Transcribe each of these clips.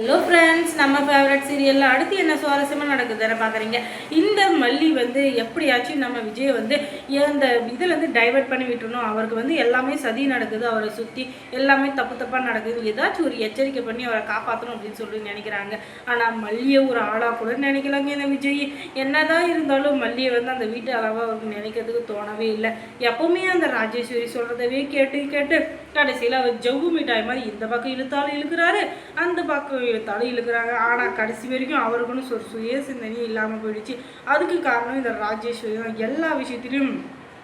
Hello friends நம்ம favourite சீரியலில் அடுத்து என்ன சுவாரஸ்யமாக நடக்குதுன்னு பார்க்குறீங்க இந்த மல்லி வந்து எப்படியாச்சும் நம்ம விஜயை வந்து இந்த இதில் வந்து டைவர்ட் பண்ணி விட்டுறணும். அவருக்கு வந்து எல்லாமே சதி நடக்குது அவரை சுற்றி எல்லாமே தப்பு தப்பாக நடக்குது. ஏதாச்சும் ஒரு எச்சரிக்கை பண்ணி அவரை காப்பாற்றணும் அப்படின்னு சொல்லி நினைக்கிறாங்க. ஆனால் மல்லியை ஒரு ஆளாக கூட நினைக்கலாங்க இந்த விஜய். என்னதான் இருந்தாலும் மல்லியை வந்து அந்த வீட்டு அளவாக அவருக்கு நினைக்கிறதுக்கு தோணவே இல்லை. எப்போவுமே அந்த ராஜேஸ்வரி சொல்கிறதவே கேட்டு கேட்டு கடைசியில் அவர் ஜவ்வு மிட்டாய் மாதிரி இந்த பக்கம் இழுத்தாலும் இழுக்கிறாரு அந்த பக்கம் தலை இழுக்கிறாங்க ஆனால் கடைசி வரைக்கும் அவருக்குன்னு ஒரு சுய சிந்தனையும் இல்லாமல் போயிடுச்சு. அதுக்கு காரணம் இந்த ராஜேஸ்வரி தான். எல்லா விஷயத்திலும்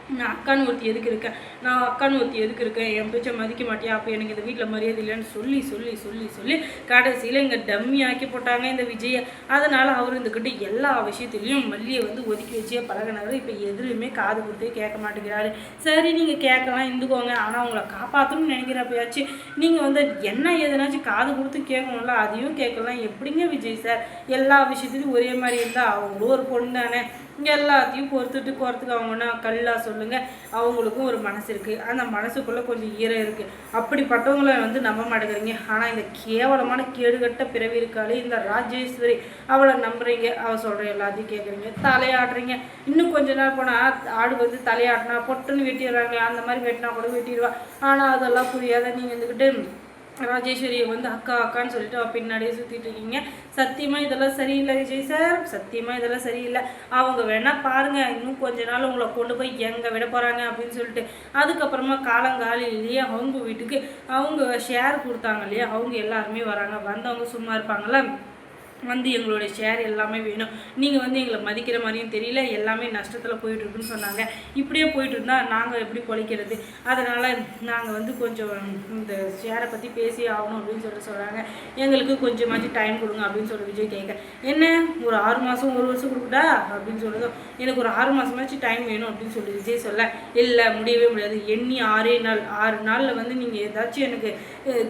நான் அக்கான்னு ஒருத்தி எதுக்கு இருக்கேன் நான் அக்கான்னு ஒருத்தி எதுக்கு இருக்கேன் என் பேச்சை மதிக்க மாட்டியா? அப்போ எனக்கு இந்த வீட்டில் மரியாதை இல்லைன்னு சொல்லி சொல்லி சொல்லி சொல்லி கடைசியில் இங்கே டம்மி ஆக்கி போட்டாங்க இந்த விஜயை. அதனால் அவர் இருந்துக்கிட்டு எல்லா விஷயத்துலையும் மல்லியை வந்து ஒதுக்கி வச்சே பழகினாரு. இப்போ எதுலையுமே காது கொடுத்தே கேட்க மாட்டேங்கிறாரு. சரி நீங்கள் கேட்கலாம் இருந்துக்கோங்க. ஆனால் அவங்கள காப்பாற்றணும்னு நினைக்கிறப்பயாச்சு நீங்கள் வந்து என்ன எதுனாச்சும் காது கொடுத்து கேட்கணும்ல அதையும் கேட்கலாம். எப்படிங்க விஜய் சார் எல்லா விஷயத்துலையும் ஒரே மாதிரி இருந்தால் அவங்களும் ஒரு பொண்ணு தானே. இங்கே எல்லாத்தையும் பொறுத்துட்டு போகிறதுக்கு அவங்கன்னா கல்லாக சொல்லுங்கள் அவங்களுக்கும் ஒரு மனசு இருக்குது அந்த மனசுக்குள்ளே கொஞ்சம் ஈரம் இருக்குது அப்படிப்பட்டவங்கள வந்து நம்ப மாட்டேங்கிறீங்க. ஆனால் இந்த கேவலமான கேடுகட்ட பிறவி இருக்காளே இந்த ராஜேஸ்வரி அவளை நம்புறீங்க. அவள் சொல்கிற எல்லாத்தையும் கேட்குறீங்க தலையாடுறீங்க இன்னும் கொஞ்ச நாள் போனால் ஆடு வந்து தலையாட்டினா பொட்டுன்னு வெட்டிடுறாங்க அந்த மாதிரி வெட்டினா கூட வெட்டிடுவா. ஆனால் அதெல்லாம் புரியாத நீங்கள் இருந்துக்கிட்டு ராஜேஸ்வரியை வந்து அக்கா அக்கான்னு சொல்லிட்டு அவள் பின்னாடியே சுற்றிட்டு இருக்கீங்க. சத்தியமாக இதெல்லாம் சரியில்லை விஜய் சார். சத்தியமாக இதெல்லாம் சரியில்லை. அவங்க வேணால் பாருங்கள் இன்னும் கொஞ்ச நாள் உங்களை கொண்டு போய் எங்கே விட போகிறாங்க அப்படின்னு சொல்லிட்டு. அதுக்கப்புறமா காலங்காலையிலேயே அவங்க வீட்டுக்கு அவங்க ஷேர் கொடுத்தாங்க இல்லையா? அவங்க எல்லாருமே வராங்க. வந்தவங்க சும்மா இருப்பாங்களா வந்து எங்களுடைய ஷேர் எல்லாமே வேணும். நீங்கள் வந்து எங்களை மதிக்கிற மாதிரியும் தெரியல எல்லாமே நஷ்டத்தில் போயிட்டுருக்குன்னு சொன்னாங்க. இப்படியே போயிட்டு இருந்தால் நாங்கள் எப்படி பொழைக்கிறது? அதனால் நாங்கள் வந்து கொஞ்சம் இந்த ஷேரை பற்றி பேசி ஆகணும் அப்படின்னு சொல்லிட்டு சொல்கிறாங்க எங்களுக்கு கொஞ்சமாச்சும் டைம் கொடுங்க அப்படின்னு சொல்லி விஜய் கேட்க என்ன? ஒரு ஆறு மாதம் ஒரு வருஷம் கொடுக்குடா அப்படின்னு சொல்லுதோ எனக்கு ஒரு ஆறு மாதமாச்சும் டைம் வேணும் அப்படின்னு சொல்லி விஜய் சொல்ல. இல்லை முடியவே முடியாது. எண்ணி ஆறே நாள். ஆறு நாளில் வந்து நீங்கள் ஏதாச்சும் எனக்கு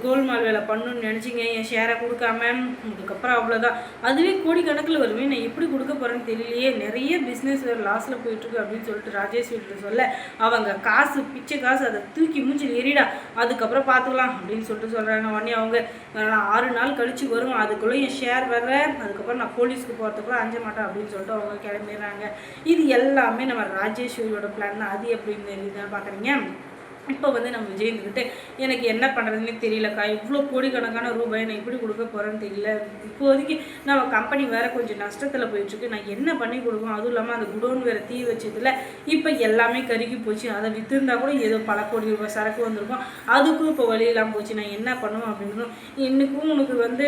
கோல்மால் வேலை பண்ணணும்னு நினச்சிங்க. என் ஷேரை கொடுக்காம அதுக்கப்புறம் அவ்வளோதான் அதுவே கோடிக்கணக்கில் வருமே நான் எப்படி கொடுக்க போகிறேன்னு தெரியலையே. நிறைய பிஸ்னஸ் வேறு லாஸில் போயிட்டுருக்கு அப்படின்னு சொல்லிட்டு ராஜேஷ் வீட்டில் சொல்ல அவங்க காசு பிச்சை காசு அதை தூக்கி மூஞ்சி எறிடா அதுக்கப்புறம் பார்த்துக்கலாம் அப்படின்னு சொல்லிட்டு சொல்கிறாங்க உடனே அவங்க நான் ஆறு நாள் கழித்து வரும் அதுக்குள்ளே என் ஷேர் வர அதுக்கப்புறம் நான் போலீஸ்க்கு போகிறதுக்குள்ள அஞ்ச மாட்டேன் அப்படின்னு சொல்லிட்டு அவங்க கிளம்பிடுறாங்க. இது எல்லாமே நம்ம ராஜேஸ்வரியோட பிளான் தான். அது எப்படின்னு தெரியுது பார்க்குறீங்க இப்போ வந்து நம்ம விஜய்கிட்ட எனக்கு என்ன பண்ணுறதுனே தெரியலக்கா இவ்வளோ கோடிக்கணக்கான ரூபாய் நான் எப்படி கொடுக்க போகிறேன்னு தெரியல. இப்போதைக்கு நம்ம கம்பெனி வேறு கொஞ்சம் நஷ்டத்தில் போயிட்டுருக்கு. நான் என்ன பண்ணி கொடுக்கும் அதுவும் இல்லாமல் அந்த குடோன் வேறு தீ வச்சதில் இப்போ எல்லாமே கருகி போச்சு. அதை விற்றுருந்தா கூட ஏதோ பல கோடி ரூபாய் சரக்கு வந்திருக்கும். அதுக்கும் இப்போ வழியெல்லாம் போச்சு. நான் என்ன பண்ணுவேன் அப்படின்னு இன்னைக்கும் உனக்கு வந்து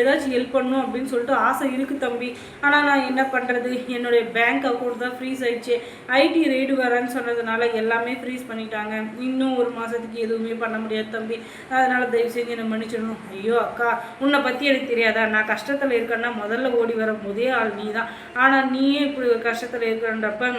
ஏதாச்சும் ஹெல்ப் பண்ணணும் அப்படின்னு சொல்லிட்டு ஆசை இருக்குது தம்பி. ஆனால் நான் என்ன பண்ணுறது என்னுடைய பேங்க் அக்கௌண்ட் தான் ஃப்ரீஸ் ஆயிடுச்சு. ஐடி ரெய்டு வரேன்னு சொன்னதுனால எல்லாமே ஃப்ரீஸ் பண்ணிட்டாங்க. இன்னும் இன்னும் ஒரு மாதத்துக்கு எதுவுமே பண்ண முடியாது தம்பி. அதனால் தயவு செஞ்சு என்னை மன்னிச்சிடணும். ஐயோ அக்கா உன்னை பற்றி எனக்கு தெரியாதா? நான் கஷ்டத்தில் இருக்கேன்னா முதல்ல ஓடி வர முதே ஆள் நீ தான் ஆனால் நீயே இப்படி கஷ்டத்தில் இருக்கிறன்றப்ப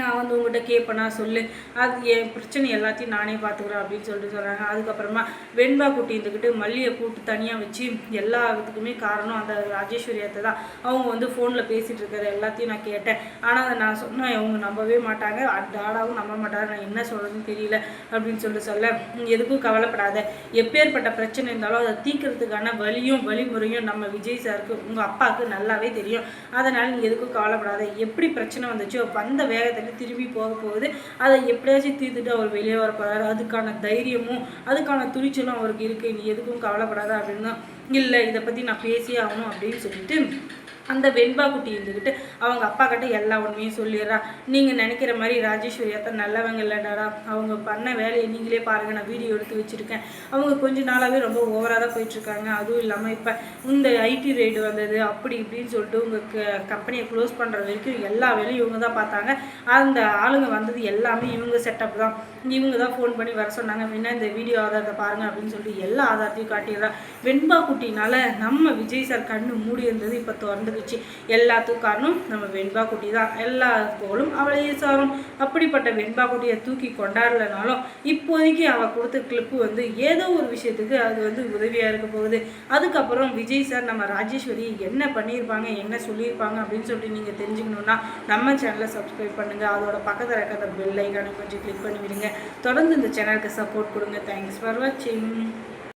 நான் வந்து உங்கள்கிட்ட கேட்பேனா சொல்லு. அது என் பிரச்சனை எல்லாத்தையும் நானே பார்த்துக்குறேன் அப்படின்னு சொல்லிட்டு சொல்கிறாங்க அதுக்கப்புறமா வெண்பா குட்டி இருந்துக்கிட்டு மல்லியை கூட்டு தனியாக வச்சு எல்லா இதுக்குமே காரணம் அந்த ராஜேஸ்வரியத்தை தான். அவங்க வந்து ஃபோனில் பேசிகிட்டு இருக்கிற எல்லாத்தையும் நான் கேட்டேன். ஆனால் அதை நான் சொன்னேன் அவங்க நம்பவே மாட்டாங்க. டாடாவும் நம்ப மாட்டாங்க. நான் என்ன சொல்கிறதுன்னு தெரியல அப்படின்னு சொல்லிட்டு சொல்ல எதுக்கும் கவலைப்படாத. எப்பேற்பட்ட பிரச்சனை இருந்தாலும் அதை தீர்க்கறதுக்கான வழியும் வழிமுறையும் நம்ம விஜய் சாருக்கு உங்கள் அப்பாவுக்கு நல்லாவே தெரியும். அதனால் நீ எதுக்கும் கவலைப்படாத. எப்படி பிரச்சனை வந்துச்சோ வந்த வேகத்தை இருந்து திரும்பி போக போகுது. அதை எப்படியாச்சும் தீர்த்துட்டு அவர் வெளியே வர போகிறாரு அதுக்கான தைரியமும் அதுக்கான துணிச்சலும் அவருக்கு இருக்குது நீ எதுக்கும் கவலைப்படாத அப்படின்னு இல்லை இதை பற்றி நான் பேசியே ஆகணும் அப்படின்னு சொல்லிட்டு அந்த வெண்பா குட்டி இருந்துக்கிட்டு அவங்க அப்பா கிட்ட எல்லா உண்மையும் சொல்லிடுறா. நீங்கள் நினைக்கிற மாதிரி ராஜேஸ்வரி அத்தை நல்லவங்க இல்லைடாரா அவங்க பண்ண வேலையை நீங்களே பாருங்கள் நான் வீடியோ எடுத்து வச்சுருக்கேன். அவங்க கொஞ்ச நாளாகவே ரொம்ப ஓவராக தான் போயிட்டுருக்காங்க. அதுவும் இல்லாமல் இப்போ இந்த ஐடி ரேடு வந்தது அப்படி இப்படின்னு சொல்லிட்டு உங்கள் கம்பெனியை க்ளோஸ் பண்ணுற வரைக்கும் எல்லா வேலையும் இவங்க தான் பார்த்தாங்க. அந்த ஆளுங்க வந்தது எல்லாமே இவங்க செட்டப் தான். இவங்க தான் ஃபோன் பண்ணி வர சொன்னாங்க வேணா இந்த வீடியோ ஆதாரத்தை பாருங்கள் அப்படின்னு சொல்லிட்டு எல்லா ஆதாரத்தையும் காட்டிடுறா. வெண்பா குட்டினால நம்ம விஜய் சார் கண்ணு மூடி இருந்தது இப்போ திறந்துக்குச்சு எல்லாத்துக்கும் காரணம் நம்ம வெண்பா குட்டி தான் எல்லா போலும் அவளையே சாரும் அப்படிப்பட்ட வெண்பா குட்டியை தூக்கி கொண்டாடலனாலும் இப்போதைக்கு அவள் கொடுத்த கிளிப்பு வந்து ஏதோ ஒரு விஷயத்துக்கு அது வந்து உதவியாக இருக்க போகுது. அதுக்கப்புறம் விஜய் சார் நம்ம ராஜேஸ்வரி என்ன பண்ணியிருப்பாங்க என்ன சொல்லியிருப்பாங்க அப்படின்னு சொல்லிட்டு நீங்கள் தெரிஞ்சுக்கணுன்னா நம்ம சேனலை சப்ஸ்கிரைப் பண்ணுங்கள் அதோட பக்கத்தில் இருக்கிற பெல் ஐக்கானை கொஞ்சம் கிளிக் பண்ணி விடுங்க தொடர்ந்து இந்த சேனலுக்கு சப்போர்ட் கொடுங்க. தேங்க்ஸ் ஃபார் வாட்சிங்